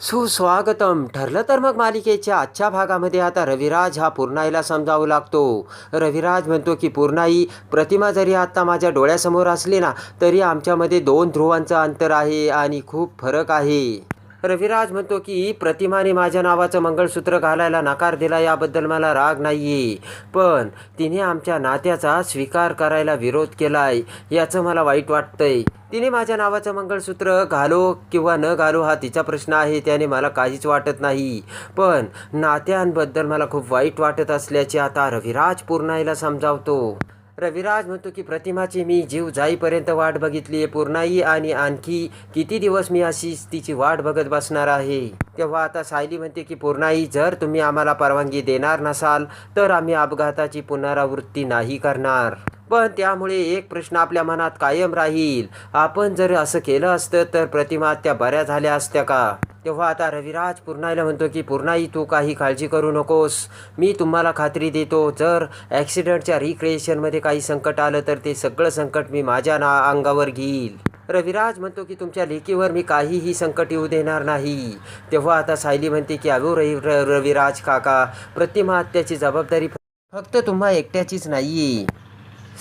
सुस्वागतम. ठरलं तर मग मालिकेच्या आजच्या भागामध्ये आता रविराज हा पूर्णाईला समजावू लागतो. रविराज म्हणतो की पूर्णाई प्रतिमा जरी आत्ता माझ्या डोळ्यासमोर असली ना तरी आमच्यामध्ये दोन ध्रुवांचं अंतर आहे आणि खूप फरक आहे. रविराज म्हणतो की प्रतिमाने माझ्या नावाचं मंगळसूत्र घालायला नकार दिला याबद्दल मला राग नाही आहे पण तिने आमच्या नात्याचा स्वीकार करायला विरोध केलाय याचं मला वाईट वाटतंय. तिने माझ्या नावाचं मंगळसूत्र घालो किंवा न घालो हा तिचा प्रश्न आहे त्याने मला काहीच वाटत नाही. पण नात्यांबद्दल मला खूप वाईट वाटत असल्याचे आता रविराज पूर्णाईला समजावतो. रविराज म्हणतो की प्रतिमाची मी जीव जाईपर्यंत वाट बघितली आहे पूर्णाई आणि आणखी किती दिवस मी अशीच तिची वाट बघत बसणार आहे? तेव्हा आता सायली म्हणते की पूर्णाई जर तुम्ही आम्हाला परवानगी देणार नसाल तर आम्ही अपघाताची पुनरावृत्ती नाही करणार. पण त्यामुळे एक प्रश्न आपल्या मनात कायम राहील. आपण जर असं केलं असतं तर प्रतिमा त्या बऱ्या झाल्या असत्या का? तेव्हा आता रविराज पूर्णाईला म्हणतो की पूर्णाई तू काही काळजी करू नकोस. मी तुम्हाला खात्री देतो. जर ॲक्सिडेंटच्या रिक्रिएशनमध्ये काही संकट आलं तर ते सगळं संकट मी माझ्या ना अंगावर घेईल. रविराज म्हणतो की तुमच्या लेकीवर मी काहीही संकट येऊ देणार नाही. तेव्हा आता सायली म्हणते की अगो रवि र- रविराज काका प्रतिमा हत्याची जबाबदारी फक्त तुम्हा एकट्याचीच नाही आहे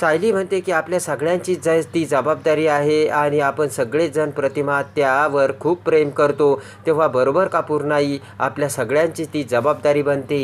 सायली म्हणते की आपल्या सगळ्यांची ज ती जबाबदारी आहे आणि आपण सगळेजण प्रतिमा त्यावर खूप प्रेम करतो. तेव्हा बरोबर का पूर्णाई? आपल्या सगळ्यांची ती जबाबदारी बनते.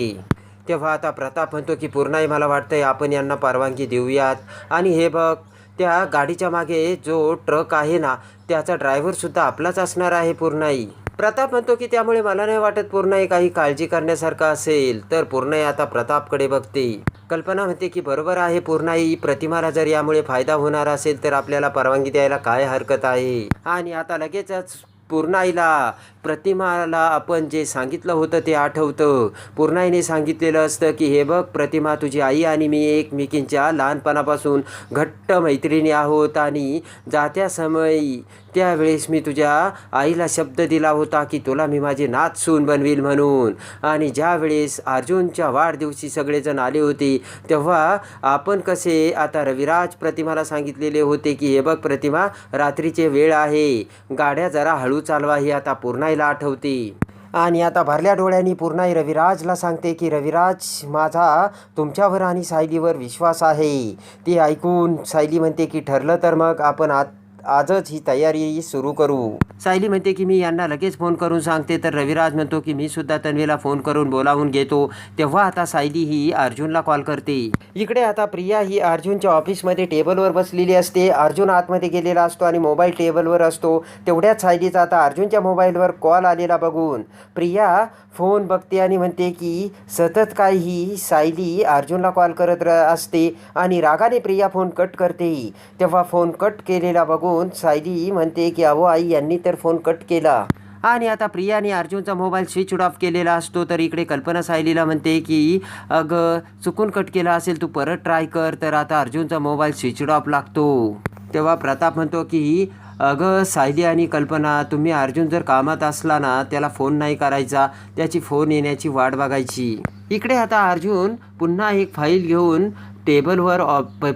तेव्हा आता प्रताप म्हणतो की पूर्णाई मला वाटतंय आपण यांना परवानगी देऊयात. आणि हे बघ त्या गाडीच्या मागे जो ट्रक आहे ना त्याचा ड्रायव्हरसुद्धा आपलाच असणार आहे पूर्णाई. प्रताप म्हणतो की त्यामुळे मला नाही वाटत पूर्णाई काही काळजी करण्यासारखं असेल. तर पूर्णाई आता प्रतापकडे बघते. कल्पना म्हणते की बरोबर आहे पूर्णाई प्रतिमाला जर यामुळे फायदा होणार असेल तर आपल्याला परवानगी द्यायला काय हरकत आहे? आणि आता लगेचच पूर्णाईला प्रतिमाला आपण जे सांगितलं होतं ते आठवतं. पूर्णाईने सांगितलेलं असतं की हे बघ प्रतिमा तुझी आई आणि मी एकमेकींच्या लहानपणापासून घट्ट मैत्रिणी आहोत आणि जात्या समयी त्यावेळेस मी तुझ्या आईला शब्द दिला होता की तुला मी माझी नाच सून बनवील म्हणून. आणि ज्यावेळेस अर्जुनच्या वाढदिवशी सगळेजण आले होते तेव्हा आपण कसे आता रविराज प्रतिमाला सांगितलेले होते की हे बघ प्रतिमा रात्रीचे वेळ आहे. गाड्या जरा हळू चालवा ही आता पूर्णाईला आठवते. आणि आता भरल्या डोळ्यांनी पूर्णाई रविराजला सांगते की रविराज माझा तुमच्यावर आणि सायलीवर विश्वास आहे. ते ऐकून सायली म्हणते की ठरलं तर मग आपण आत आजच ही तयारी सुरू करू. सायली म्हणते की मी यांना लगेच फोन करून सांगते तर रविराज म्हणतो की मी सुद्धा तन्वीला फोन करून बोलावून घेतो. तेव्हा आता सायली ही अर्जुनला कॉल करते. इकडे आता प्रिया ही अर्जुनच्या ऑफिसमध्ये टेबलवर बसलेली असते. अर्जुन आतमध्ये गेलेला असतो आणि मोबाईल टेबलवर असतो. तेवढ्याच सायलीचा आता अर्जुनच्या मोबाईलवर कॉल आलेला बघून प्रिया फोन बघते आणि म्हणते की सतत काय ही सायली अर्जुनला कॉल करत र- असते आणि रागाने प्रिया फोन कट करते. तेव्हा फोन कट केलेला बघून सायली म्हणते की अहो आई यांनी तर फोन कट केला. आणि आता प्रिया आणि अर्जुनचा मोबाईल स्विच ऑफ केलेला असतो तर इकडे कल्पना सायलीला म्हणते की अगं चुकून कट केला असेल तू परत ट्राय कर. तर आता अर्जुनचा मोबाईल स्विच ऑफ लागतो. तेव्हा प्रताप म्हणतो की अगं सायली आणि कल्पना तुम्ही अर्जुन जर कामात असला ना त्याला फोन नाही करायचा त्याची फोन येण्याची वाट बघायची. इकडे आता अर्जुन पुन्हा एक फाईल घेऊन टेबलवर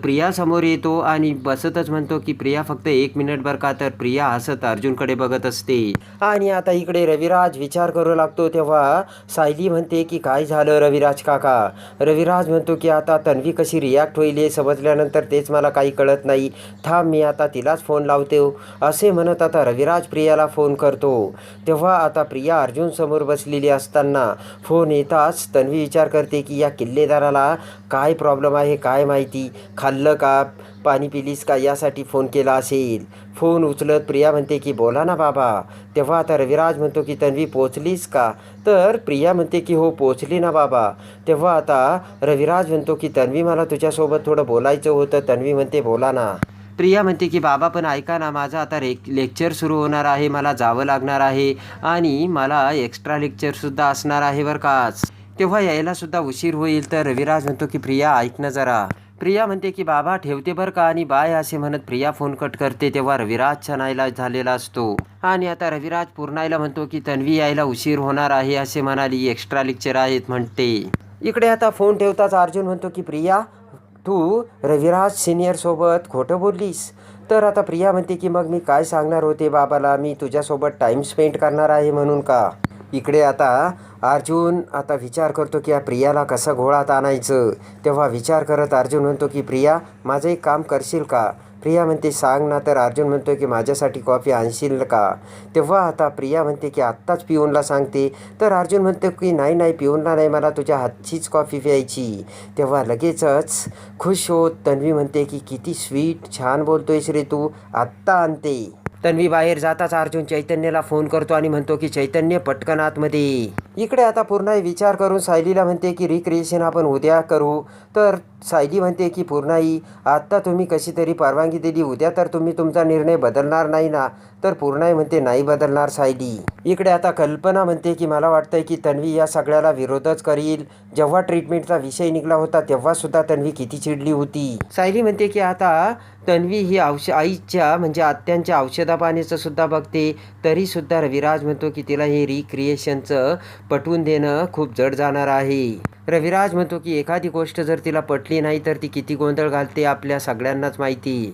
प्रियासमोर येतो आणि बसतच म्हणतो की प्रिया फक्त एक मिनिट बर का तर प्रिया हसत अर्जुनकडे बघत असते. आणि आता इकडे रविराज विचार करू लागतो तेव्हा सायली म्हणते की काय झालं रविराज काका? रविराज म्हणतो की आता तन्वी कशी रिॲक्ट होईल हे समजल्यानंतर तेच मला काही कळत नाही. थांब मी आता तिलाच फोन लावते. असे म्हणत आता रविराज प्रियाला फोन करतो. तेव्हा आता प्रिया अर्जुनसमोर बसलेली असताना फोन येताच तन्वी विचार करते की या किल्लेदाराला काय प्रॉब्लेम आहे? काय माहिती? खाल्लं का? पाणी पिलीस का? यासाठी फोन केला असेल. फोन उचलत प्रिया म्हणते की बोला ना बाबा. तेव्हा आता रविराज म्हणतो की तन्वी पोचलीस का? तर प्रिया म्हणते की हो पोचली ना बाबा. तेव्हा आता रविराज म्हणतो की तन्वी मला तुझ्यासोबत थोडं बोलायचं होतं. तन्वी म्हणते बोला ना. प्रिया म्हणते की बाबा पण ऐका ना माझं आता रे लेक्चर सुरू होणार आहे. मला जावं लागणार आहे. आणि मला एक्स्ट्रा लेक्चरसुद्धा असणार आहे बरं काच तेव्हा यायला सुद्धा उशीर होईल तर रविराज म्हणतो की प्रिया ऐक ना जरा. प्रिया म्हणते की बाबा ठेवते बरं का? आणि बाय असे म्हणत प्रिया फोन कट करते. तेव्हा रविराज छनायला झालेला असतो. आणि आता रविराज पूर्णायला म्हणतो की तन्वी यायला उशीर होणार आहे असे म्हणाली एक्स्ट्रा लेक्चर आहेत म्हणते. इकडे आता फोन ठेवताच अर्जुन म्हणतो की प्रिया तू रविराज सिनियरसोबत खोटं बोललीस? तर आता प्रिया म्हणते की मग मी काय सांगणार होते बाबाला? मी तुझ्यासोबत टाईम स्पेंड करणार आहे म्हणून का? इकडे आता अर्जुन आता विचार करतो की या प्रियाला कसं घोळात आणायचं. तेव्हा विचार करत अर्जुन म्हणतो की प्रिया माझं एक काम करशील का? प्रिया म्हणते सांग ना. तर अर्जुन म्हणतो की माझ्यासाठी कॉफी आणशील का? तेव्हा आता प्रिया म्हणते की आत्ताच पिऊनला सांगते. तर अर्जुन म्हणतो की नाही नाही पिऊनला नाही. मला तुझ्या हातचीच कॉफी प्यायची. तेव्हा लगेचच खुश होत तन्वी म्हणते की किती स्वीट छान बोलतोयस रे तू. आत्ता आणते. तन्वी बाहेर जाताच अर्जुन चैतन्यला फोन करतो आणि म्हणतो की चैतन्य पटकन आतमध्ये इकडे आता पूर्ण विचार करून सायलीला म्हणते की रिक्रिएशन आपण उद्या करू. तर सायली म्हणते की पूर्णाई आत्ता तुम्ही कशी तरी परवानगी दिली उद्या तर तुम्ही तुमचा निर्णय बदलणार नाही ना? तर पूर्णाई म्हणते नाही बदलणार सायली. इकडे आता कल्पना म्हणते की मला वाटतंय की तन्वी या सगळ्याला विरोधच करील. जेव्हा ट्रीटमेंटचा विषय निघला होता तेव्हा सुद्धा तन्वी किती चिडली होती. सायली म्हणते की आता तन्वी ही औष आईच्या म्हणजे आत्यांच्या औषधापाण्याचंसुद्धा बघते. तरीसुद्धा रविराज म्हणतो की तिला हे रिक्रिएशनचं पटवून देणं खूप जड जाणार आहे. रविराज म्हणतो की एखादी गोष्ट जर तिला पटली नाही तर ती किती गोंधळ घालते आपल्या सगळ्यांनाच माहिती.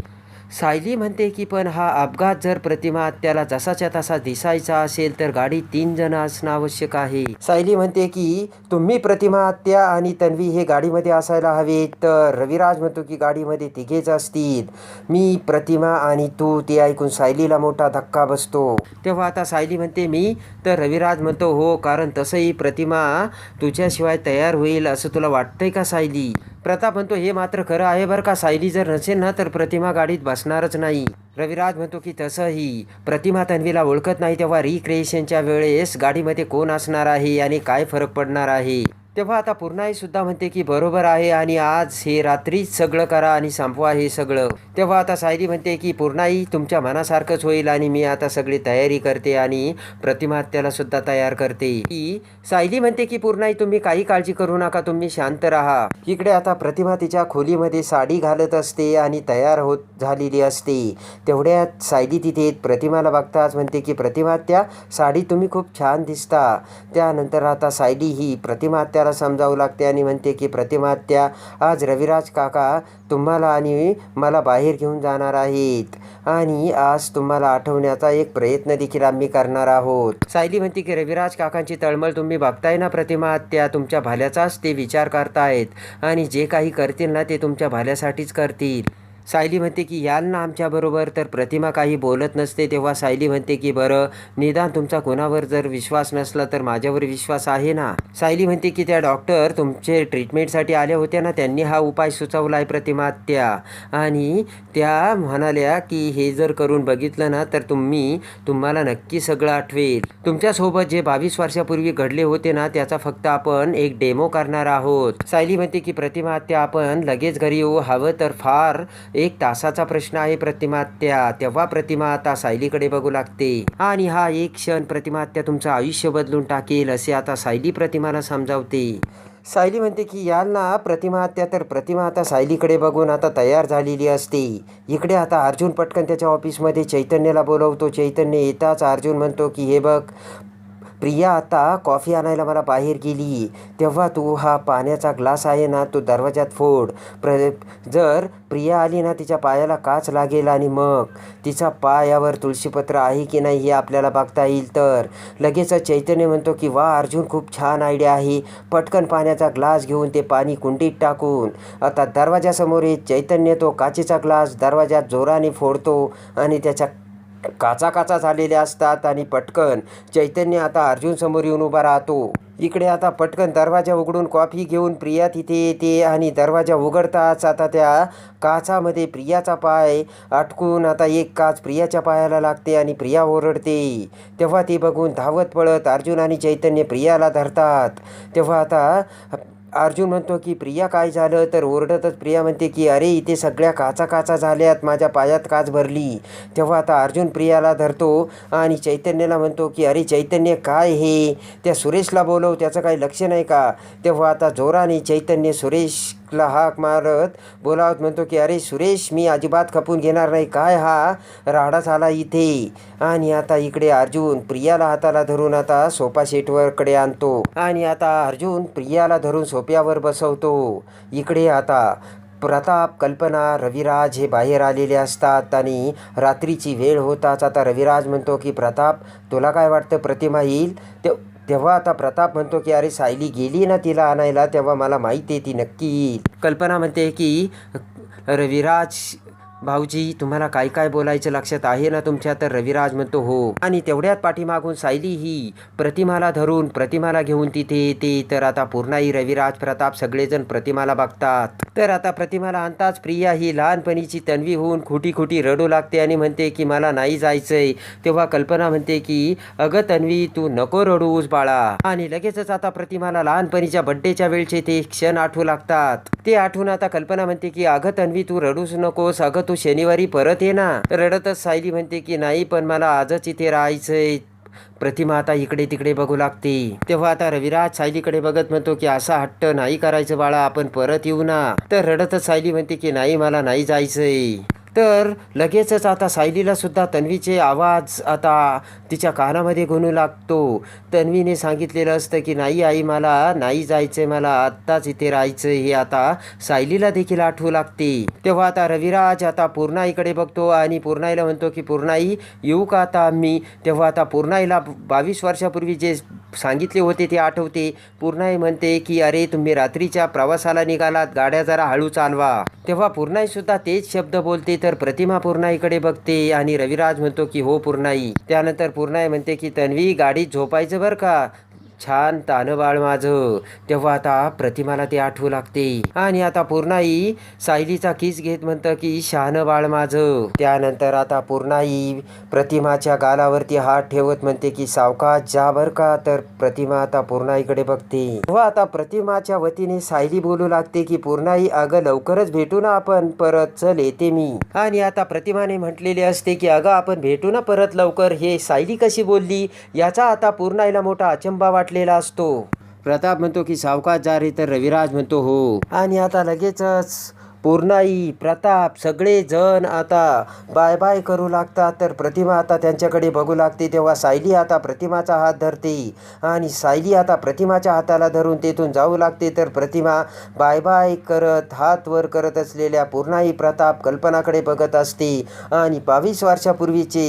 सायली म्हणते की पण हा अपघात जर प्रतिमा त्याला जसाच्या तसा दिसायचा असेल तर गाडी तीन जण असणं आवश्यक आहे. सायली म्हणते की तुम्ही प्रतिमा आत्या आणि तन्वी हे गाडीमध्ये असायला हवे तर रविराज म्हणतो की गाडीमध्ये तिघेच असतील. मी प्रतिमा आणि तू ते ऐकून सायलीला मोठा धक्का बसतो. तेव्हा आता सायली म्हणते मी? तर रविराज म्हणतो हो कारण तसंही प्रतिमा तुझ्याशिवाय तयार होईल असं तुला वाटतंय का सायली? प्रताप म्हणतो हे मात्र खरं आहे बरं का सायली जर नसेल ना तर प्रतिमा गाडीत बसणारच नाही. रविराज म्हणतो की तसंही. प्रतिमा तन्वीला ओळखत नाही तेव्हा रिक्रिएशनच्या वेळेस गाडीमध्ये कोण असणार आहे आणि काय फरक पडणार आहे? तेव्हा आता पूर्णाई सुद्धा म्हणते की बरोबर आहे आणि आज हे रात्रीच सगळं करा आणि संपवा हे सगळं. तेव्हा आता सायली म्हणते की पूर्णाई तुमच्या मनासारखंच होईल आणि मी आता सगळी तयारी करते आणि प्रतिमा त्याला सुद्धा तयार करते. की सायली म्हणते की पूर्णाई तुम्ही काही काळजी करू नका तुम्ही शांत राहा. इकडे आता प्रतिमा तिच्या खोलीमध्ये साडी घालत असते आणि तयार होत झालेली असते. तेवढ्यात सायली तिथे प्रतिमाला बघताच म्हणते की प्रतिमा त्या साडी तुम्ही खूप छान दिसता. त्यानंतर आता सायली ही प्रतिमा त्याला समजावू लागते आणि म्हणते की प्रतिमा त्या आज रविराज काका तुम्हाला आणि मला बाहेर घेऊन जाणार आहेत आणि आज तुम्हाला आठवण्याचा एक प्रयत्न देखील आम्ही करणार आहोत. सायली म्हणते की रविराज काकांची तळमळ तुम्ही बघताय ना प्रतिमा त्या तुमच्या भाल्याचाच ते विचार करतायत आणि जे काही करतील ना ते तुमच्या भाल्यासाठीच करतील. सायली म्हणते की याल ना आमच्याबरोबर तर प्रतिमा काही बोलत नसते. तेव्हा सायली म्हणते की बरं निदान तुमचा कोणावर जर विश्वास नसला तर माझ्यावर विश्वास आहे ना? सायली म्हणते की त्या डॉक्टर तुमचे ट्रीटमेंटसाठी आल्या होत्या ना त्यांनी हा उपाय सुचवला आहे प्रतिमा त्या. आणि त्या म्हणाल्या की हे जर करून बघितलं ना तर तुम्ही तुम्हाला नक्की सगळं आठवेल. तुमच्यासोबत जे बावीस वर्षापूर्वी घडले होते ना त्याचा फक्त आपण एक डेमो करणार आहोत. सायली म्हणते की प्रतिमा त्या आपण लगेच घरी येऊ. हवं तर फार एक तासाचा प्रश्न आहे प्रतिमात्या तेव्हा प्रतिमा आता सायलीकडे बघू लागते. आणि हा एक क्षण प्रतिमात्या तुमचं आयुष्य बदलून टाकेल असे आता सायली प्रतिमाला समजावते. सायली म्हणते की याल ना प्रतिमा हत्या तर प्रतिमा आता सायलीकडे बघून आता तयार झालेली असते. इकडे आता अर्जुन पटकन त्याच्या ऑफिसमध्ये चैतन्यला बोलवतो. चैतन्य येताच अर्जुन म्हणतो की हे बघ प्रिया आता कॉफी आणायला मला बाहेर गेली. तेव्हा तू हा पाण्याचा ग्लास आहे ना तो दरवाजात फोड. प्र जर प्रिया आली ना तिच्या पायाला काच लागेल आणि मग? तिचा पायावर तुळशीपत्र आहे की नाही हे आपल्याला बघता येईल तर? लगेच चैतन्य म्हणतो की वा अर्जुन खूप छान आयडिया आहे. पटकन पाण्याचा ग्लास घेऊन ते पाणी कुंडीत टाकून. आता दरवाजासमोर येत चैतन्य तो काचेचा ग्लास दरवाजात जोराने फोडतो आणि त्याच्या काचा काचा झालेल्या असतात आणि पटकन चैतन्य आता अर्जुनसमोर येऊन उभा राहतो. इकडे आता पटकन दरवाजा उघडून कॉफी घेऊन प्रिया तिथे येते आणि दरवाजा उघडताच आता त्या काचामध्ये प्रियाचा पाय अटकून आता एक काच प्रियाच्या पायाला लागते आणि प्रिया ओरडते. तेव्हा ती बघून धावत पळत अर्जुन आणि चैतन्य प्रियाला धरतात. तेव्हा आता अर्जुन म्हणतो की प्रिया काय झालं? तर ओरडतच प्रिया म्हणते की अरे इथे सगळ्या काचा काचा झाल्यात. माझ्या पायात काच भरली. तेव्हा आता अर्जुन प्रियाला धरतो आणि चैतन्याला म्हणतो की अरे चैतन्य काय हे? त्या सुरेशला बोलव. त्याचं काही लक्ष नाही का? तेव्हा आता जोराने चैतन्य सुरेश सुरेशला हाक मारत बोलावत म्हणतो की अरे सुरेश मी अजिबात खपून घेणार नाही. काय हा? राडाच आला इथे. आणि आता इकडे अर्जुन प्रियाला हाताला धरून आता सोफा सेटवरकडे आणतो. आणि आता अर्जुन प्रियाला धरून सोप्यावर बसवतो. इकडे आता प्रताप कल्पना रविराज हे बाहेर आलेले असतात आणि रात्रीची वेळ होताच आता रविराज म्हणतो की प्रताप तुला काय वाटतं? प्रतिमा येईल? ते तेव्हा आता प्रताप म्हणतो की अरे सायली गेली ना तिला आणायला तेव्हा मला माहिती आहे ती नक्की कल्पना म्हणते की रविराज भाऊजी तुम्हाला काय काय बोलायचं लक्षात आहे ना तुमच्या? तर रविराज म्हणतो हो. आणि तेवढ्यात पाठीमागून सायली ही प्रतिमाला धरून प्रतिमाला घेऊन तिथे येते. तर आता पूर्णाई रविराज प्रताप सगळेजण प्रतिमाला बघतात. तर आता प्रतिमाला आणताच प्रिया ही लहानपणीची तन्वी होऊन खोटी खोटी रडू लागते आणि म्हणते की मला नाही जायचंय. तेव्हा कल्पना म्हणते की अगं तन्वी तू नको रडूस बाळा. आणि लगेचच आता प्रतिमाला लहानपणीच्या बड्डेच्या वेळचे ते क्षण आठवू लागतात. ते आठवून आता कल्पना म्हणते की अगं तन्वी तू रडूच नकोस. अगं तू शनिवारी परत ये ना. रडतच सायली म्हणते की नाही पण मला आजच इथे राहायचंय. प्रतिमा आता इकडे तिकडे बघू लागते. तेव्हा आता रविराज सायलीकडे बघत म्हणतो की असा हट्ट नाही करायचं बाळा आपण परत येऊ ना. तर रडतच सायली म्हणते की नाही मला नाही जायचंय. तर लगेचच आता सायलीला सुद्धा तन्वीचे आवाज आता तिच्या कानामध्ये गुणू लागतो. तन्वीने सांगितलेलं असतं की नाही आई मला नाही जायचं मला आत्ताच इथे राहायचं हे आता सायलीला देखील आठवू लागते. तेव्हा आता रविराज आता पूर्णाईकडे बघतो आणि पूर्णाईला म्हणतो की पूर्णाई येऊ का आता आम्ही? तेव्हा आता पूर्णाईला बावीस वर्षापूर्वी जे सांगितले होते ते आठवते. पूर्णाई म्हणते की अरे तुम्ही रात्रीच्या प्रवासाला निघालात गाड्या जरा हळू चालवा. तेव्हा पूर्णाईसुद्धा तेच शब्द बोलते तर प्रतिमा पूर्णाईकडे बघते आणि रविराज म्हणतो की हो पूर्णाई. त्यानंतर पूर्णाई म्हणते की तन्वी गाडीत झोपायचं बरं का? छान तानबाळ माझं. तेव्हा आता प्रतिमाला ते आठवू लागते. आणि आता पूर्णाई सायलीचा किस घेत म्हणतं की शहाणं बाळ माझं. त्यानंतर आता पूर्णाई प्रतिमाच्या गालावरती हात ठेवत म्हणते की सावकाश जा बर का. तर प्रतिमा आता पूर्णाईकडे बघते. तेव्हा आता प्रतिमाच्या वतीने सायली बोलू लागते की पूर्णाई अगं लवकरच भेटू ना आपण. परत चल येते मी. आणि आता प्रतिमाने म्हटलेले असते की अगं आपण भेटू ना परत लवकर. हे सायली कशी बोलली? याचा आता पूर्णाईला मोठा अचंबा वाटलेला असतो. प्रताप म्हणतो की सावकाश जा रे तर रविराज म्हणतो हो. आणि आता लगेचच पूर्णाई प्रताप सगळे जण आता बाय बाय करू लागतात. तर प्रतिमा आता त्यांच्याकडे बघू लागते. तेव्हा सायली आता प्रतिमाचा हात धरते आणि सायली आता प्रतिमाच्या हाताला धरून तेथून जाऊ लागते. तर प्रतिमा बाय बाय करत हात वर करत असलेल्या पूर्णाई प्रताप कल्पनाकडे बघत असते आणि बावीस वर्षापूर्वीचे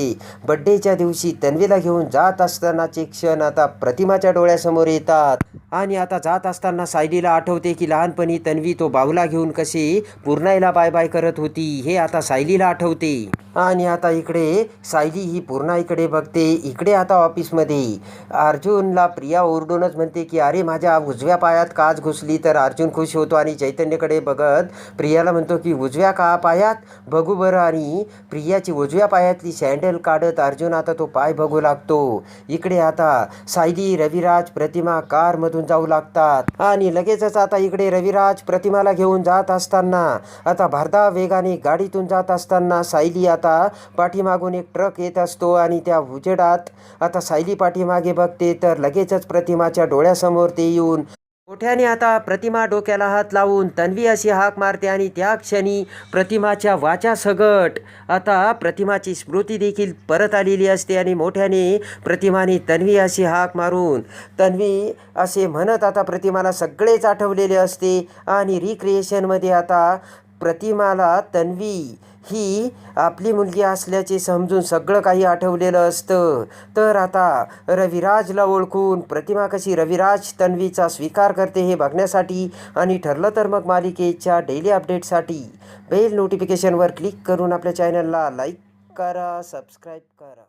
बड्डेच्या दिवशी तन्वीला घेऊन जात असतानाचे क्षण आता प्रतिमाच्या डोळ्यासमोर येतात. आणि आता जात असताना सायलीला आठवते की लहानपणी तन्वी तो बाहुला घेऊन कशी पूर्णाईला बाय बाय करत होती. हे आता सायलीला आठवते. आणि आता इकडे सायली ही पूर्णाईकडे बघते. इकडे आता ऑफिसमध्ये. अर्जुनला प्रिया ओरडूनच म्हणते की अरे माझ्या उजव्या पायात काच घुसली तर अर्जुन खुश होतो आणि चैतन्यकडे बघत प्रियाला म्हणतो की उजव्या का पायात? बघू बरं. आणि प्रियाची उजव्या पायातली सँडल काढत अर्जुन आता तो पाय बघू लागतो. इकडे आता सायली रविराज प्रतिमा कारमधून जाऊ लागतात. आणि लगेचच आता इकडे रविराज प्रतिमाला घेऊन जात असताना आता भरधाव वेगाने गाडीतून जात असताना सायली आता पाठीमागून एक ट्रक येत असतो आणि त्या उजेडात आता सायली पाठीमागे बघते तर लगेचच प्रतिमाच्या डोळ्यासमोर ते येऊन मोठ्याने आता प्रतिमा डोक्याला हात लावून तन्वी अशी हाक मारते आणि त्या क्षणी प्रतिमाच्या वाचा सगट. आता प्रतिमाची स्मृती देखील परत आलेली असते आणि मोठ्याने प्रतिमाने तन्वी अशी हाक मारून तन्वी असे म्हणत आता प्रतिमाला सगळेच आठवलेले असते आणि रिक्रिएशनमध्ये आता प्रतिमाला तन्वी ही आपली मुलगी असल्याचे समजून सगळं काही आठवलेलं असतं. तर आता रविराजला ओळखून प्रतिमा कशी रविराज तन्वीचा स्वीकार करते हे बघण्यासाठी आणि ठरलं तर मग मालिकेच्या डेली अपडेटसाठी बेल नोटिफिकेशनवर क्लिक करून आपल्या चॅनलला लाईक करा सबस्क्राईब करा.